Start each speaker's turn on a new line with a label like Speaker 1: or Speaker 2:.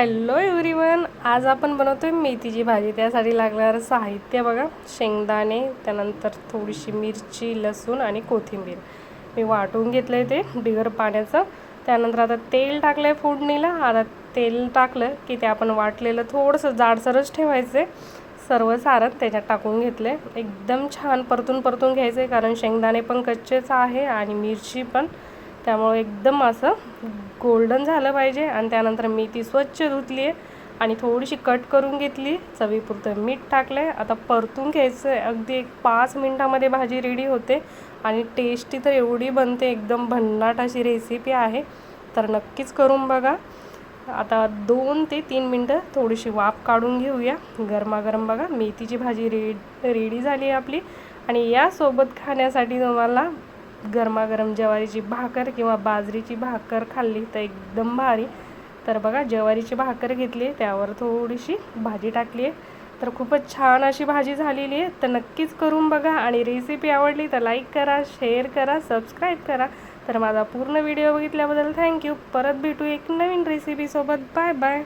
Speaker 1: Hello everyone आज आपण बनवतो आहे मेथीची भाजी. त्यासाठी लागणारं साहित्य बघा शेंगदाणे त्यानंतर थोडीशी मिरची लसूण आणि कोथिंबीर. मी वाटून घेतलं आहे ते बिगर पाण्याचं. त्यानंतर आता तेल टाकलं आहे फोडणीला. आता तेल टाकलं की ते आपण वाटलेलं थोडंसं जाडसरच ठेवायचं आहे सर्व सारण त्याच्यात टाकून घेतले एकदम छान परतून परतून घ्यायचं आहे कारण शेंगदाणे पण कच्चेच आहे आणि मिरची पण. त्यामुळे एकदम असं गोल्डन झालं पाहिजे. आणि त्यानंतर मी ती स्वच्छ धुतली आहे आणि थोडीशी कट करून घेतली. चवीपुरतं मीठ टाकलं आहे आता परतून घ्यायचं आहे अगदी एक पाच मिनटामध्ये भाजी रेडी होते. आणि टेस्टी तर एवढी बनते. एकदम भन्नाट अशी रेसिपी आहे. तर नक्कीच करून बघा. आता दोन ते तीन मिनटं थोडीशी वाफ काढून घेऊया. गरमागरम बघा. मेथीची भाजी रे रेडी झाली आहे आपली. आणि यासोबत खाण्यासाठी तुम्हाला गरमागरम ज्वारीची भाकर किंवा बाजरीची भाकर खाल्ली तर एकदम भारी. तर बघा ज्वारीची भाकर घेतली त्यावर थोडीशी भाजी टाकली आहे. तर खूपच छान अशी भाजी झालेली आहे. तर नक्कीच करून बघा आणि रेसिपी आवडली तर लाईक करा शेअर करा सबस्क्राईब करा. तर माझा पूर्ण व्हिडिओ बघितल्याबद्दल थँक्यू परत भेटू एक नवीन रेसिपीसोबत बाय बाय